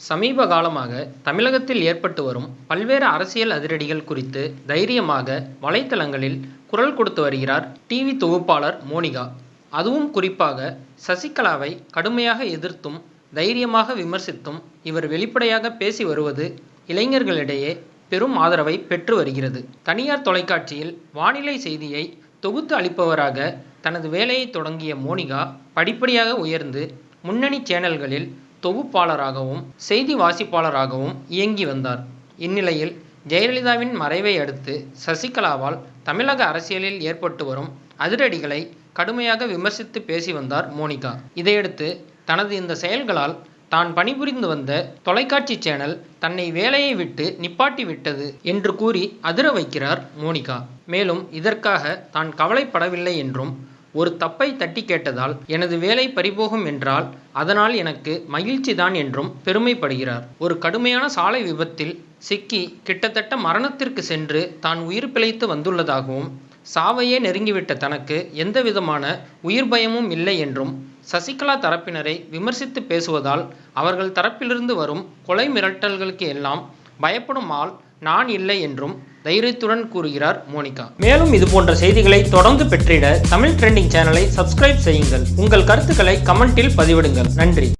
சமீப காலமாக தமிழகத்தில் ஏற்பட்டு வரும் பல்வேறு அரசியல் அதிரடிகள் குறித்து தைரியமாக வலைத்தளங்களில் குரல் கொடுத்து வருகிறார் டிவி தொகுப்பாளர் மோனிகா. அதுவும் குறிப்பாக சசிகலாவை கடுமையாக எதிர்த்தும் தைரியமாக விமர்சித்தும் இவர் வெளிப்படையாக பேசி வருவது இளைஞர்களிடையே பெரும் ஆதரவை பெற்று வருகிறது. தனியார் தொலைக்காட்சியில் வானிலை செய்தியை தொகுத்து அளிப்பவராக தனது வேலையை தொடங்கிய மோனிகா படிப்படியாக உயர்ந்து முன்னணி சேனல்களில் தொகுப்பாளராகவும் செய்தி வாசிப்பாளராகவும் இயங்கி வந்தார். இந்நிலையில் ஜெயலலிதாவின் மறைவை அடுத்து சசிகலாவால் தமிழக அரசியலில் ஏற்பட்டு வரும் அதிரடிகளை கடுமையாக விமர்சித்து பேசி வந்தார் மோனிகா. இதையடுத்து தனது இந்த செயல்களால் தான் பணிபுரிந்து வந்த தொலைக்காட்சி சேனல் தன்னை வேலையை விட்டு நிப்பாட்டி விட்டது என்று கூறி அதிர வைக்கிறார் மோனிகா. மேலும் இதற்காக தான் கவலைப்படவில்லை என்றும் ஒரு தப்பை தட்டி கேட்டதால் எனது வேலை பறிபோகும் என்றால் அதனால் எனக்கு மகிழ்ச்சிதான் என்றும் பெருமைப்படுகிறார். ஒரு கடுமையான சாலை விபத்தில் சிக்கி கிட்டத்தட்ட மரணத்திற்கு சென்று தான் உயிர் பிழைத்து வந்துள்ளதாகவும் சாவையே நெருங்கிவிட்ட தனக்கு எந்தவிதமான உயிர் பயமும் இல்லை என்றும் சசிகலா தரப்பினரை விமர்சித்து பேசுவதால் அவர்கள் தரப்பிலிருந்து வரும் கொலை மிரட்டல்களுக்கு எல்லாம் பயப்படும் ஆள் நான் இல்லை என்றும் தைரியத்துடன் கூறுகிறார் மோனிகா. மேலும் இது போன்ற செய்திகளை தொடர்ந்து பெற்றிட தமிழ் ட்ரெண்டிங் சேனலை சப்ஸ்கிரைப் செய்யுங்கள். உங்கள் கருத்துக்களை கமெண்டில் பதிவிடுங்கள். நன்றி.